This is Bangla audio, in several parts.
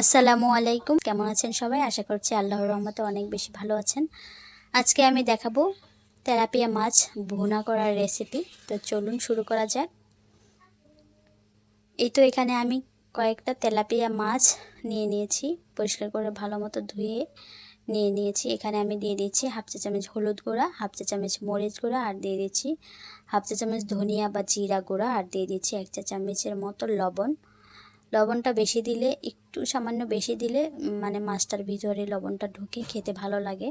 আসসালামু আলাইকুম। কেমন আছেন সবাই? আশা করছি আল্লাহর রহমতে অনেক বেশি ভালো আছেন। আজকে আমি দেখাবো তেলাপিয়া মাছ ভুনা করার রেসিপি তো চলুন শুরু করা যাক। এই তো এখানে আমি কয়েকটা তেলাপিয়া মাছ নিয়ে নিয়েছি। পরিষ্কার করে ভালো মতো ধুয়ে নিয়ে নিয়েছি। এখানে আমি দিয়ে দিচ্ছি হাফ চা চামচ হলুদ গুঁড়া, হাফ চা চামচ মরিচ গুঁড়া আর দিয়ে দিচ্ছি হাফ চা চামচ ধনিয়া বা জিরা গুঁড়া আর দিয়ে দিচ্ছি এক চা চামচের মতো লবণ। লবণটা বেশি দিলে, একটু সামান্য বেশি দিলে মানে মাছটার ভিতরে লবণটা ঢুকে খেতে ভালো লাগে।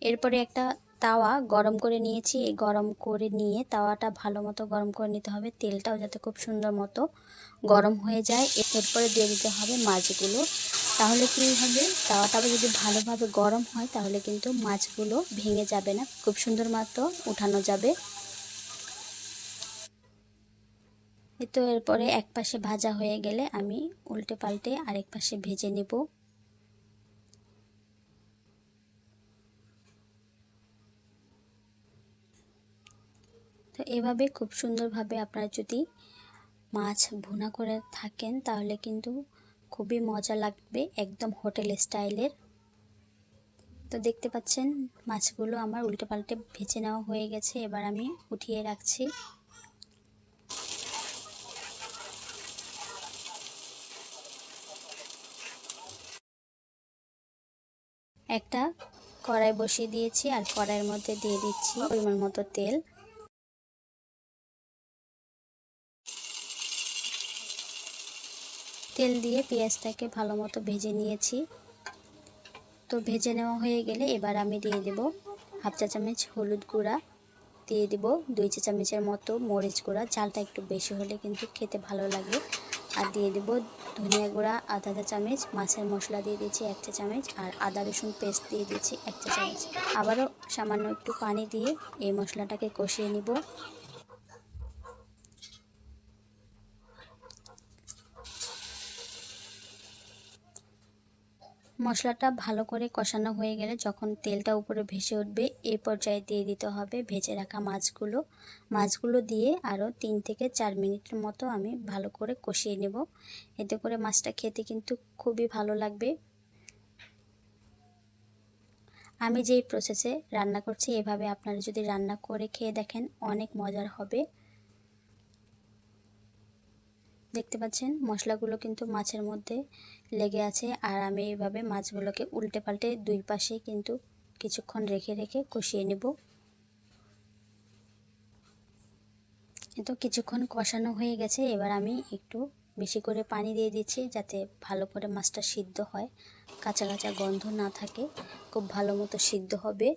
এরপরে একটা তাওয়া গরম করে নিয়েছি। এই গরম করে নিয়ে তাওয়াটা ভালো মতো গরম করে নিতে হবে। তেলটাও যাতে খুব সুন্দর মতো গরম হয়ে যায়। এরপরে দিয়ে দিতে হবে মাছগুলো। তাহলে কী হবে? তাওয়াটা যদি ভালোভাবে গরম হয়, তাহলে কিন্তু মাছগুলো ভেঙে যাবে না। খুব সুন্দর মতো উঠানো যাবে এই তো এরপরে এক পাশে ভাজা হয়ে গেলে আমি উল্টে পাল্টে আরেক পাশে ভেজে নেব। তো এভাবে খুব সুন্দরভাবে আপনারা যদি মাছ ভুনা করে থাকেন তাহলে কিন্তু খুবই মজা লাগবে একদম হোটেল স্টাইলের। তো দেখতে পাচ্ছেন মাছগুলো আমার উল্টে পাল্টে ভেজে নেওয়া হয়ে গেছে, এবার আমি উঠিয়ে রাখছি। একটা কড়াই বসিয়ে দিয়েছি আর কড়াইয়ের মধ্যে দিয়ে দিচ্ছি পরিমাণ মতো তেল। তেল দিয়ে পেঁয়াজটাকে ভালো মতো ভেজে নিয়েছি। তো ভেজে নেওয়া হয়ে গেলে এবার আমি দিয়ে দেব হাফ চা চামচ হলুদ গুঁড়া। দিয়ে দেব দুই চা চামচের মতো মরিচ গুঁড়া। চালটা একটু বেশি হলে কিন্তু খেতে ভালো লাগে। আর দিয়ে দেব ধনিয়া গুঁড়া আধা চা চামচ, মাছের মশলা দিয়ে দিয়েছি এক চা চামচ, আর আদা, রসুন পেস্ট দিয়ে দিয়েছি এক চা চামচ। আবারও সামান্য একটু পানি দিয়ে এই মশলাটাকে কষিয়ে নিব। মশলাটা ভালো করে কষানো হয়ে গেলে যখন তেলটা উপরে ভেসে উঠবে এই পর্যায়ে দিয়ে দিতে হবে ভেজে রাখা মাছগুলো। মাছগুলো দিয়ে আরও তিন থেকে চার মিনিটের মতো আমি ভালো করে কষিয়ে নেব। এতে করে মাছটা খেতে কিন্তু খুবই ভালো লাগবে। আমি যেই প্রসেসে রান্না করছি, এভাবে আপনারা যদি রান্না করে খেয়ে দেখেন, অনেক মজার হবে। দেখতে পাচ্ছেন, মশলাগুলো কিন্তু মাছের মধ্যে লেগে আছে। আর আমি এইভাবে মাছগুলোকে উল্টে পাল্টে দুই পাশে কিন্তু কিছুক্ষণ রেখে রেখে কষিয়ে নেব। তো কিছুক্ষণ কষানো হয়ে গেছে, এবার আমি একটু বেশি করে পানি দিয়ে দিচ্ছি যাতে ভালো করে মাছটা সিদ্ধ হয়। কাঁচা কাঁচা গন্ধ না থাকে, খুব ভালো মতো সিদ্ধ হবে।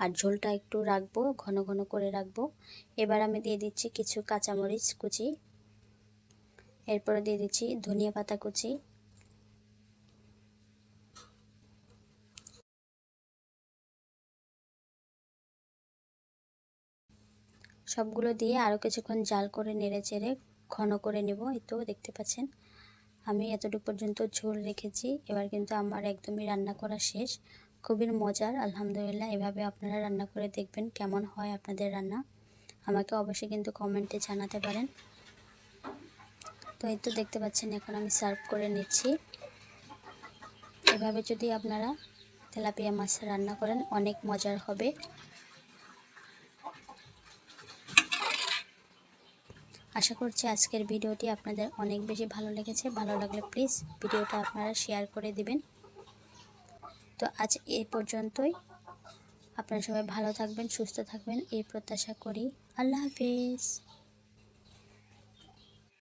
আর ঝোলটা একটু রাখব, ঘন ঘন করে রাখব। এবার আমি দিয়ে দিচ্ছি কিছু কাঁচামরিচ কুচি। এরপরে দিয়ে দিচ্ছি ধনিয়া পাতা কুচি। সবগুলো দিয়ে আরও কিছুক্ষণ জাল করে নেড়ে চেড়ে ঘন করে নেব। তো দেখতে পাচ্ছেন, আমি এতটুকু পর্যন্ত ঝোল রেখেছি। এবার কিন্তু আমার একদমই রান্না করা শেষ। খুবই মজার, আলহামদুলিল্লাহ। এভাবে আপনারা রান্না করে দেখবেন কেমন হয় আপনাদের রান্না। আমাকে অবশ্যই কিন্তু কমেন্টে জানাতে পারেন। তো এই তো দেখতে পাচ্ছেন, এখন আমি সার্ভ করে নিচ্ছি। এভাবে যদি আপনারা তেলাপিয়া মাছ রান্না করেন, অনেক মজার হবে। আশা করছি আজকের ভিডিওটি আপনাদের অনেক বেশি ভালো লেগেছে। ভালো লাগলে প্লিজ ভিডিওটা আপনারা শেয়ার করে দিবেন। তো আজ এ পর্যন্তই। আপনারা সবাই ভালো থাকবেন, সুস্থ থাকবেন, এই প্রত্যাশা করি। আল্লাহ হাফিজ।